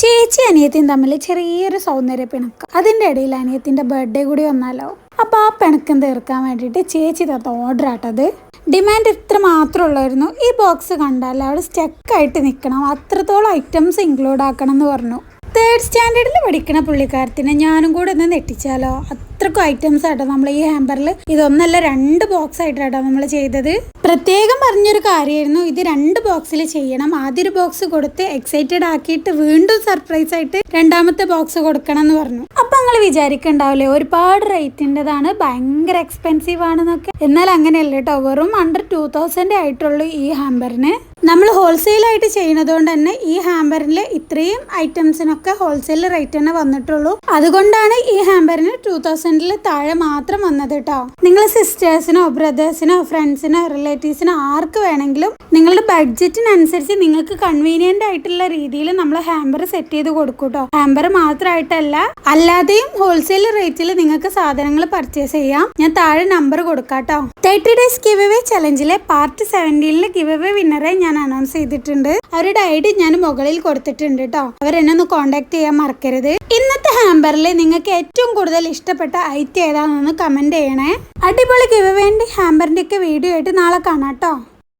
ചേച്ചി അനിയത്തിയും തമ്മിൽ ചെറിയൊരു സൗന്ദര്യ പിണക്കം. അതിന്റെ ഇടയിൽ അനിയത്തിന്റെ ബർത്ത്ഡേ കൂടി വന്നാലോ? അപ്പോൾ ആ പിണക്കം തീർക്കാൻ വേണ്ടിയിട്ട് ചേച്ചി തത്ത ഓർഡർ ആട്ടത് ഡിമാൻഡ് ഇത്ര മാത്രമേ ഉള്ളായിരുന്നു. ഈ ബോക്സ് കണ്ടാൽ അവിടെ സ്റ്റക്കായിട്ട് നിൽക്കണം അത്രത്തോളം ഐറ്റംസ് ഇൻക്ലൂഡ് ആക്കണം എന്ന് പറഞ്ഞു. തേർഡ് സ്റ്റാൻഡേർഡിൽ പഠിക്കണ പുള്ളിക്കാരത്തിനെ ഞാനും കൂടെ ഒന്ന് നെട്ടിച്ചാലോ? അത്രക്കും ഐറ്റംസ് ആട്ടോ. നമ്മൾ ഈ ഹാമ്പറിൽ ഇതൊന്നല്ല രണ്ട് ബോക്സ് ആയിട്ടാട്ടോ നമ്മൾ ചെയ്തത്. പ്രത്യേകം പറഞ്ഞൊരു കാര്യമായിരുന്നു. ഇത് രണ്ട് ബോക്സിൽ ചെയ്യണം. ആദ്യ ഒരു ബോക്സ് കൊടുത്ത് എക്സൈറ്റഡ് ആക്കിയിട്ട് വീണ്ടും സർപ്രൈസ് ആയിട്ട് രണ്ടാമത്തെ ബോക്സ് കൊടുക്കണം എന്ന് പറഞ്ഞു. അപ്പൊ നിങ്ങൾ വിചാരിക്കണ്ടാവില്ലേ ഒരുപാട് റേറ്റിന്റെതാണ് ഭയങ്കര എക്സ്പെൻസീവ് ആണെന്നൊക്കെ. എന്നാൽ അങ്ങനെയല്ല കേട്ടോ. വെറും അണ്ടർ ടൂ തൗസൻഡ് ആയിട്ടുള്ളൂ ഈ ഹാമ്പറിന് നമ്മൾ ഹോൾസെയിൽ ആയിട്ട് ചെയ്യുന്നത് കൊണ്ട് തന്നെ ഈ ഹാമ്പറിൽ ഇത്രയും ഐറ്റംസിനൊക്കെ ഹോൾസെയിൽ റേറ്റ് തന്നെ വന്നിട്ടുള്ളൂ. അതുകൊണ്ടാണ് ഈ ഹാമ്പറിന് ടു തൗസൻഡിൽ താഴെ മാത്രം വന്നത് കേട്ടോ നിങ്ങൾ സിസ്റ്റേഴ്സിനോ ബ്രദേഴ്സിനോ ഫ്രണ്ട്സിനോ റിലേറ്റീവ്സിനോ ആർക്ക് വേണമെങ്കിലും നിങ്ങളുടെ ബഡ്ജറ്റിനനുസരിച്ച് നിങ്ങൾക്ക് കൺവീനിയന്റ് ആയിട്ടുള്ള രീതിയിൽ നമ്മൾ ഹാമ്പർ സെറ്റ് ചെയ്ത് കൊടുക്കും കേട്ടോ ഹാമ്പർ മാത്രമായിട്ടല്ല അല്ലാതെയും ഹോൾസെയിൽ റേറ്റിൽ നിങ്ങൾക്ക് സാധനങ്ങൾ പർച്ചേസ് ചെയ്യാം. ഞാൻ താഴെ നമ്പർ കൊടുക്കാം കേട്ടോ തേർട്ടി ഡേയ്സ് ഗിവ് അവേ ചലഞ്ചിലെ പാർട്ട് സെവന്റീനിലെ ഗിവ് അവേ വിന്നറെ ഞാൻ അനൗൺസ് ചെയ്തിട്ടുണ്ട്. അവരുടെ ഐ ഡി ഞാൻ മുകളിൽ കൊടുത്തിട്ടുണ്ട് കേട്ടോ അവരെന്നെ ഒന്ന് കോണ്ടാക്ട് ചെയ്യാൻ മറക്കരുത്. ഇന്നത്തെ ഹാമ്പറിൽ നിങ്ങൾക്ക് ഏറ്റവും കൂടുതൽ ഇഷ്ടപ്പെട്ട ഐറ്റം ഏതാണെന്ന് കമന്റ് ചെയ്യണേ. അടിപൊളി ഗിവ് വേണ്ടി ഹാമ്പറിന്റെ ഒക്കെ വീഡിയോ ആയിട്ട് നാളെ കാണാം കേട്ടോ